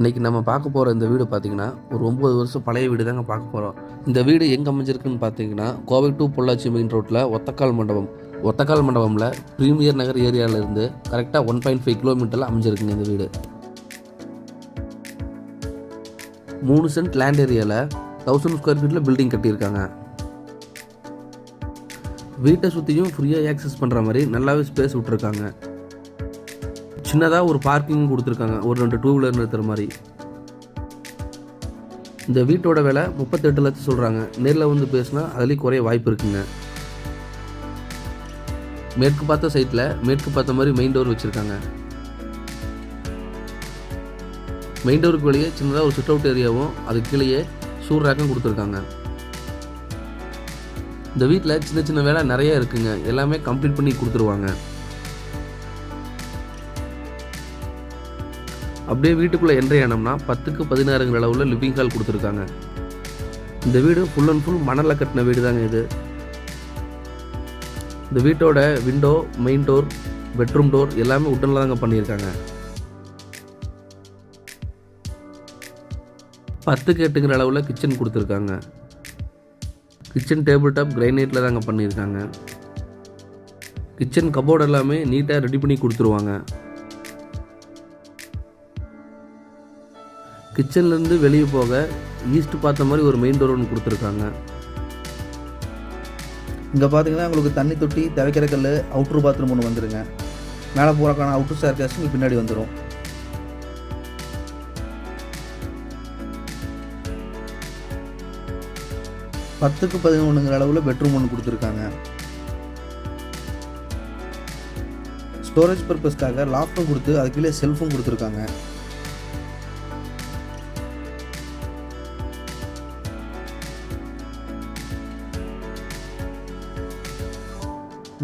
இன்றைக்கி நம்ம பார்க்க போகிற இந்த வீடு பார்த்திங்கன்னா ஒரு ஒம்பது வருஷம் பழைய வீடு தாங்க பார்க்க போகிறோம் இந்த வீடு எங்கே அமைஞ்சிருக்குன்னு பார்த்தீங்கன்னா கோவை டு பொள்ளாச்சி மெயின் ரோட்டில் ஒத்தக்கால் மண்டபம். ஒத்தக்கால் மண்டபமில் ப்ரீமியர் நகர் ஏரியாவிலேருந்து கரெக்டாக ஒன் பாயிண்ட் ஃபைவ் கிலோமீட்டரில் அமைஞ்சிருக்குங்க இந்த வீடு. மூணு சென்ட் லேண்ட் ஏரியாவில் தௌசண்ட் ஸ்கொயர் ஃபீட்டில் பில்டிங் கட்டியிருக்காங்க. வீட்டை சுற்றியும் ஃப்ரீயாக ஆக்சஸ் பண்ணுற மாதிரி நல்லாவே ஸ்பேஸ் விட்ருக்காங்க சின்னதாக ஒரு பார்க்கிங் கொடுத்துருக்காங்க. ஒரு ரெண்டு டூ வீலர் நிறுத்துற மாதிரி. இந்த வீட்டோட விலை முப்பத்தெட்டு லட்சம் சொல்கிறாங்க நேரில் வந்து பேசினா அதுலேயும் குறைய வாய்ப்பு இருக்குங்க. மேற்கு பார்த்த சைட்டில் மேற்கு பார்த்த மாதிரி மெயின் டோர் வச்சுருக்காங்க. மெயின் டோருக்கு வெளியே சின்னதாக ஒரு சிட் அவுட் ஏரியாவும் அதுக்கு கீழேயே சூர் ரேக்கும் கொடுத்துருக்காங்க. இந்த வீட்டில் சின்ன சின்ன வேலை நிறைய இருக்குங்க. எல்லாமே கம்ப்ளீட் பண்ணி கொடுத்துருவாங்க. அப்படியே வீட்டுக்குள்ளே என்ட்ரி ஆனோம்னா பத்துக்கு பதினாறுங்கிற அளவில் லிவிங் ஹால் கொடுத்துருக்காங்க. இந்த வீடு ஃபுல் அண்ட் ஃபுல் மணலில் கட்டின வீடு தாங்க இது. இந்த வீட்டோட window main door bedroom door எல்லாமே உட்டனில் தாங்க பண்ணியிருக்காங்க. பத்துக்கு எட்டுங்கிற அளவில் கிச்சன் கொடுத்துருக்காங்க. கிச்சன் டேபிள் டாப் கிரைனைட்டில் தாங்க பண்ணியிருக்காங்க. கிச்சன் கபோர்டு எல்லாமே நீட்டாக ரெடி பண்ணி கொடுத்துருவாங்க. கிச்சன்லேருந்து வெளியே போக ஈஸ்ட் பார்த்த மாதிரி ஒரு மெயின் டோர் ஒன்று கொடுத்துருக்காங்க. இங்கே பார்த்தீங்கன்னா உங்களுக்கு தண்ணி தொட்டி துவைக்கிற கல் அவுட்ரு பாத்ரூம் ஒன்று வந்துருங்க. மேலே போகிறக்கான அவுட்ரு ஸ்டார் கேஸ் பின்னாடி வந்துடும் பத்துக்கு பதினொன்றுங்கிற அளவில் பெட்ரூம் ஒன்று கொடுத்துருக்காங்க. ஸ்டோரேஜ் பர்பஸ்க்காக லாஃப்டும் கொடுத்து அது கீழே செல்ஃபும் கொடுத்துருக்காங்க.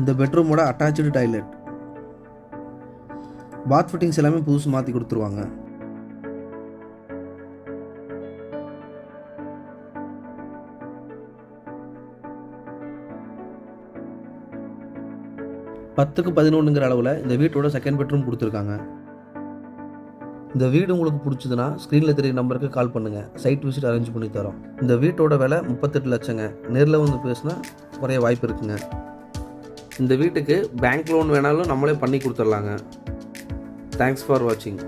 இந்த பெட்ரூமோட அட்டாச்சு டாய்லெட். பாத் ஃபிட்டிங்ஸ் எல்லாமே புதுசு மாற்றி கொடுத்துருவாங்க. பத்துக்கு பதினொன்றுங்கிற அளவில் இந்த வீட்டோட செகண்ட் பெட்ரூம் கொடுத்துருக்காங்க. இந்த வீடு உங்களுக்கு பிடிச்சதுன்னா ஸ்க்ரீனில் தெரிய நம்பருக்கு கால் பண்ணுங்கள் சைட் விசிட் அரேஞ்ச் பண்ணி தரோம். இந்த வீட்டோட விலை முப்பத்தெட்டு லட்சங்க. நேரில் வந்து பேசினா குறைய வாய்ப்பு இருக்குங்க. இந்த வீட்டுக்கு பேங்க் லோன் வேணாலும் நம்மளே பண்ணி கொடுத்துடலாங்க. தேங்க்ஸ் ஃபார் வாட்சிங்